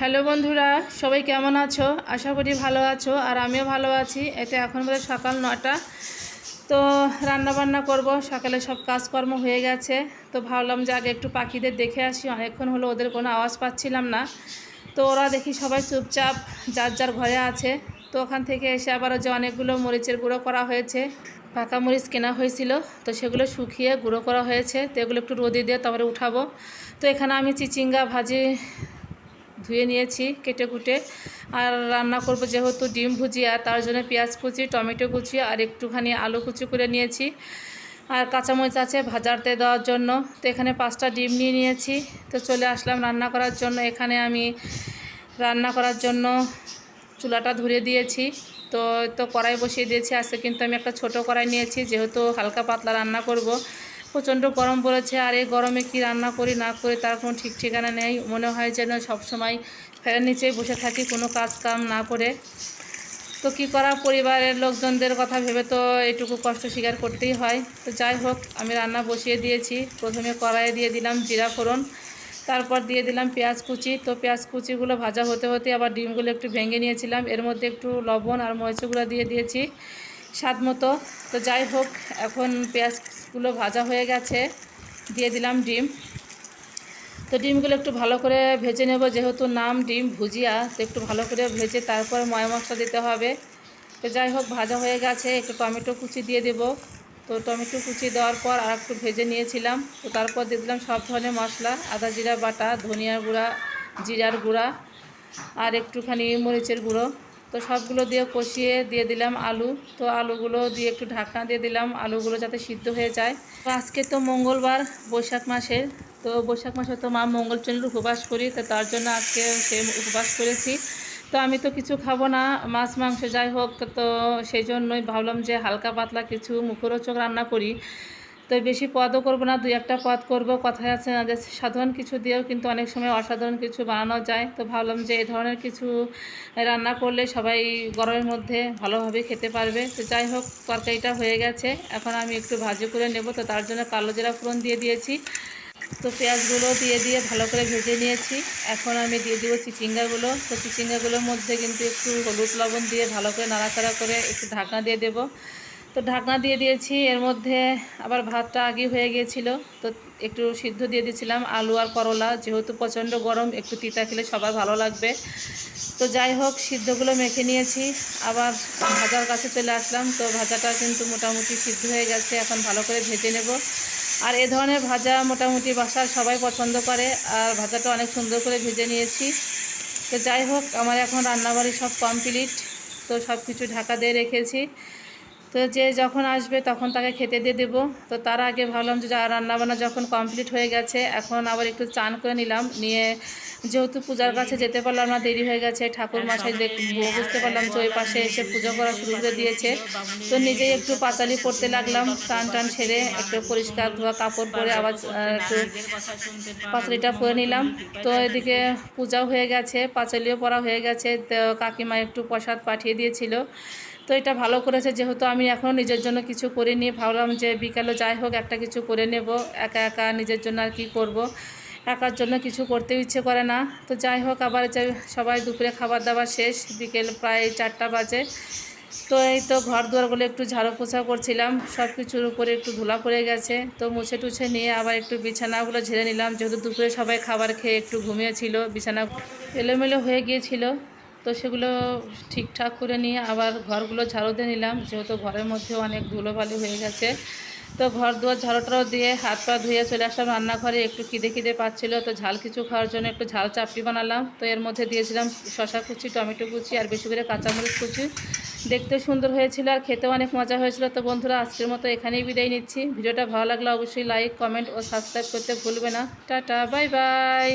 Hello বন্ধুরা, সবাই কেমন আছো? আশা করি ভালো আছো, আর আমিও ভালো আছি। এতে এখন বোধহয় সকাল নটা। তো রান্না বান্না করব, সকালে সব কাজকর্ম হয়ে গেছে। তো ভাবলাম যে আগে একটু পাখিদের দেখে আসি, অনেকক্ষণ হলো ওদের কোনো আওয়াজ পাচ্ছিলাম না। তো ওরা দেখি সবাই চুপচাপ, যার যার ঘরে আছে। তো ওখান থেকে এসে আবারও যে অনেকগুলো মরিচের গুঁড়ো করা হয়েছে, পাকা মরিচ কেনা হয়েছিল, তো সেগুলো শুকিয়ে গুঁড়ো করা হয়েছে। তো এগুলো একটু রোদে দিয়ে তারপরে উঠাবো। তো এখানে আমি চিচিঙ্গা ভাজি ধুয়ে নিয়েছি কেটে কুটে। আর রান্না করব যেহেতু ডিম ভুজিয়া তার জন্য পেঁয়াজ কুচি, টমেটো কুচি আর একটুখানি আলু কুচি করে নিয়েছি। আর কাঁচামরিচ আছে ভাজাতে দেওয়ার জন্য। তো এখানে পাঁচটা ডিম নিয়ে নিয়েছি। তো চলে আসলাম রান্না করার জন্য। এখানে আমি রান্না করার জন্য চুলাটা ধরে দিয়েছি। তো তো কড়াই বসিয়ে দিয়েছি। আজকে কিন্তু আমি একটা ছোট কড়াই নিয়েছি, যেহেতু হালকা পাতলা রান্না করব। প্রচণ্ড গরম পড়েছে আর এই গরমে কি রান্না করি না করি তার কোনো ঠিক ঠিকানা নেই। মনে হয় যেন সবসময় ফ্যানের নিচেই বসে থাকি, কোনো কাজ কাম না করে। তো কি করা? পরিবারের লোকজনদের কথা ভেবে তো এটুকু কষ্ট স্বীকার করতেই হয়। তো যাই হোক, আমি রান্না বসিয়ে দিয়েছি। প্রথমে কড়াইয়ে দিয়ে দিলাম জিরা ফোড়ন, তারপর দিয়ে দিলাম পেঁয়াজ কুচি। তো পেঁয়াজ কুচিগুলো ভাজা হতে হতে আবার ডিমগুলো একটু ভেঙে নিয়েছিলাম। এর মধ্যে একটু লবণ আর মরিচগুলো দিয়ে দিয়েছি স্বাদ মতো। তো যাই হোক, এখন পেঁয়াজগুলো ভাজা হয়ে গেছে, দিয়ে দিলাম ডিম। তো ডিমগুলো একটু ভালো করে ভেজে নেব, যেহেতু নাম ডিম, ভুজিয়া, তো একটু ভালো করে ভেজে তারপর ময় মশলা দিতে হবে। তো যাই হোক, ভাজা হয়ে গেছে, একটু টমেটো কুচি দিয়ে দেব। তো টমেটো কুচি দেওয়ার পর আর একটু ভেজে নিয়েছিলাম। তো তারপর দিয়ে দিলাম সব ধরনের মশলা, আদা জিরা বাটা, ধনিয়ার গুঁড়া, জিরার গুঁড়া, আর একটুখানি মরিচের গুঁড়ো। তো সবগুলো দিয়ে কষিয়ে দিয়ে দিলাম আলু। তো আলুগুলো দিয়ে একটু ঢাকনা দিয়ে দিলাম, আলুগুলো যাতে সিদ্ধ হয়ে যায়। তো আজকে তো মঙ্গলবার, বৈশাখ মাসের। তো বৈশাখ মাসে তো মা মঙ্গলচন্দ্র উপবাস করি, তো তার জন্য আজকে সে উপবাস করেছি। তো আমি তো কিছু খাব না, মাছ, মাংস যাই হোক, তো সেই জন্যই ভাবলাম যে হালকা পাতলা কিছু মুখরোচক রান্না করি। তো বেশি পদও করব না, দুই একটা পদ করব। কথায় আছে না যে, সাধারণ কিছু দিয়েও কিন্তু অনেক সময় অসাধারণ কিছু বানানো যায়। তো ভাবলাম যে, এই ধরনের কিছু রান্না করলে সবাই গরমের মধ্যে ভালোভাবে খেতে পারবে। তো যাই হোক, তরকারিটা হয়ে গেছে। এখন আমি একটু ভাজি করে নেব। তো তার জন্য কালো জিরা ফোড়ন দিয়ে দিয়েছি। তো পেঁয়াজগুলো দিয়ে দিয়ে ভালো করে ভেজে নিয়েছি। এখন আমি দিয়ে দেবো চিচিঙ্গাগুলো। তো চিচিঙ্গাগুলোর মধ্যে কিন্তু একটু হলুদ লবণ দিয়ে ভালো করে নাড়াচাড়া করে একটু ঢাকনা দিয়ে দেবো। তো ঢাকনা দিয়ে দিয়েছি, এর মধ্যে আবার ভাতটা আগে হয়ে গিয়েছিল, তো একটু সিদ্ধ দিয়ে দিয়েছিলাম আলু আর করলা, যেহেতু প্রচণ্ড গরম, একটু তিতা খেলে সবার ভালো লাগবে। তো যাই হোক, সিদ্ধগুলো মেখে নিয়েছি, আবার ভাজার কাছে চলে আসলাম, তো ভাজাটা কিন্তু মোটামুটি সিদ্ধ হয়ে গেছে, এখন ভালো করে ভেজে নেব। আর এ ধরনের ভাজা মোটামুটি বাসার সবাই পছন্দ করে, আর ভাজাটা অনেক সুন্দর করে ভেজে নিয়েছি। তো যাই হোক, আমার এখন রান্নাবাড়ি সব কমপ্লিট, তো সব কিছু ঢাকা দিয়ে রেখেছি। তো যে যখন আসবে তখন তাকে খেতে দিয়ে দেবো। তো তার আগে ভাবলাম যে রান্নাবান্না যখন কমপ্লিট হয়ে গেছে, এখন আবার একটু চান করে নিলাম। নিয়ে যেহেতু পূজার কাছে যেতে পারলাম না, দেরি হয়ে গেছে, ঠাকুর মাসায় বুঝতে পারলাম যে ওই পাশে এসে পুজো করা শুরু করে দিয়েছে। তো নিজেই একটু পাঁচালি পড়তে লাগলাম, চান টান সেরে একটু পরিষ্কার ধোয়া কাপড় পরে আবার একটু পাঁচালিটা পরে নিলাম। তো এদিকে পূজাও হয়ে গেছে, পাঁচালিও পড়া হয়ে গেছে। তো কাকিমা একটু প্রসাদ পাঠিয়ে দিয়েছিল। তো এটা ভালো করেছে, যেহেতু আমি এখনও নিজের জন্য কিছু করিনি। ভাবলাম যে বিকালে যাই হোক, একটা কিছু করে নেব। একা একা নিজের জন্য আর কি করব। একার জন্য কিছু করতে ইচ্ছে করে না। তো যাই হোক, আবার যে সবাই দুপুরে খাবার দাবার শেষ, বিকেল প্রায় চারটা বাজে। তো এই তো ঘর দুয়ারগুলো একটু ঝাড়ু পোছা করছিলাম সব কিছুর উপরে একটু ধুলা পড়ে গেছে। তো মুছে টুছে নিয়ে আবার একটু বিছানাগুলো ঝেড়ে নিলাম, যেহেতু দুপুরে সবাই খাবার খেয়ে একটু ঘুমিয়েছিল, বিছানা এলোমেলো হয়ে গিয়েছিল। তো সেগুলো ঠিকঠাক করে নিয়ে আবার ঘরগুলো ঝাড়ু দিয়ে নিলাম, যেহেতু ঘরের মধ্যে অনেক ধুলোবালি হয়ে গেছে। তো ঘর দুয়ার ঝাড়ুটাও দিয়ে হাত পা ধুয়ে চলে আসলাম রান্নাঘরে, একটু খিদে খিদে পাচ্ছিলো, তো ঝাল কিছু খাওয়ার জন্য একটু ঝাল চাপড়ি বানালাম। তো এর মধ্যে দিয়েছিলাম শশা কুচি, টমেটো কুচি আর বেশি করে কাঁচামরিচ কুচি। দেখতে সুন্দর হয়েছিল আর খেতেও অনেক মজা হয়েছিল। তো বন্ধুরা, আজকের মতো এখানেই বিদায় নিচ্ছি। ভিডিওটা ভালো লাগলে অবশ্যই লাইক, কমেন্ট ও সাবস্ক্রাইব করতে ভুলবে না। Tata, bye bye.